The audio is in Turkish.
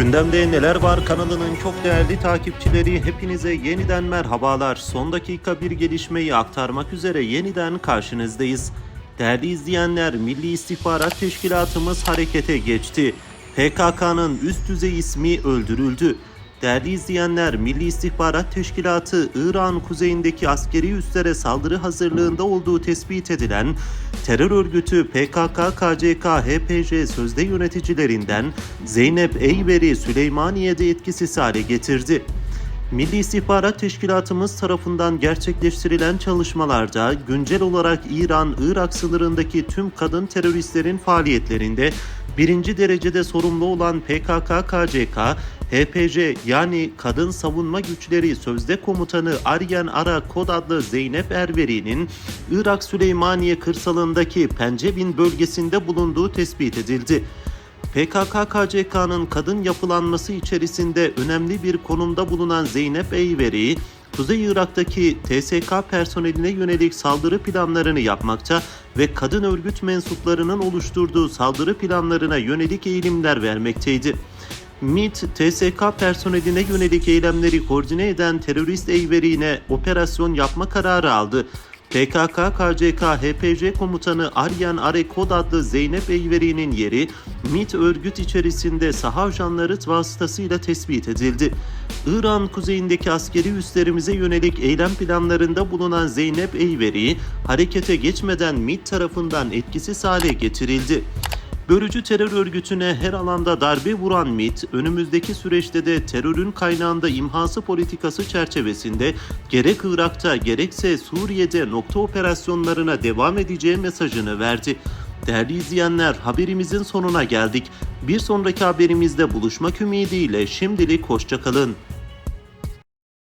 Gündemde neler var kanalının çok değerli takipçileri hepinize yeniden merhabalar. Son dakika bir gelişmeyi aktarmak üzere yeniden karşınızdayız. Değerli izleyenler Milli İstihbarat Teşkilatımız harekete geçti. PKK'nın üst düzey ismi öldürüldü. Değerli izleyenler, Milli İstihbarat Teşkilatı İran kuzeyindeki askeri üslere saldırı hazırlığında olduğu tespit edilen terör örgütü PKK-KCK HPJ sözde yöneticilerinden Zeynep Eyver'i Süleymaniye'de etkisiz hale getirdi. Milli İstihbarat Teşkilatımız tarafından gerçekleştirilen çalışmalarda güncel olarak İran-Irak sınırındaki tüm kadın teröristlerin faaliyetlerinde birinci derecede sorumlu olan PKK-KCK, HPJ yani Kadın Savunma Güçleri Sözde Komutanı Aryen Ara Kod adlı Zeynep Erveri'nin Irak Süleymaniye kırsalındaki Pencevin bölgesinde bulunduğu tespit edildi. PKK-KCK'nın kadın yapılanması içerisinde önemli bir konumda bulunan Zeynep Eyveri, Kuzey Irak'taki TSK personeline yönelik saldırı planlarını yapmakta ve kadın örgüt mensuplarının oluşturduğu saldırı planlarına yönelik eğilimler vermekteydi. MİT, TSK personeline yönelik eylemleri koordine eden terörist Eyveri'ne operasyon yapma kararı aldı. PKK-KCK HPJ komutanı Aryan Arekod adlı Zeynep Eyveri'nin yeri MİT örgüt içerisinde saha ajanları vasıtasıyla tespit edildi. İran kuzeyindeki askeri üslerimize yönelik eylem planlarında bulunan Zeynep Eyveri harekete geçmeden MİT tarafından etkisiz hale getirildi. Bölücü terör örgütüne her alanda darbe vuran MİT, önümüzdeki süreçte de terörün kaynağında imhası politikası çerçevesinde gerek Irak'ta gerekse Suriye'de nokta operasyonlarına devam edeceği mesajını verdi. Değerli izleyenler haberimizin sonuna geldik. Bir sonraki haberimizde buluşmak ümidiyle şimdilik hoşçakalın.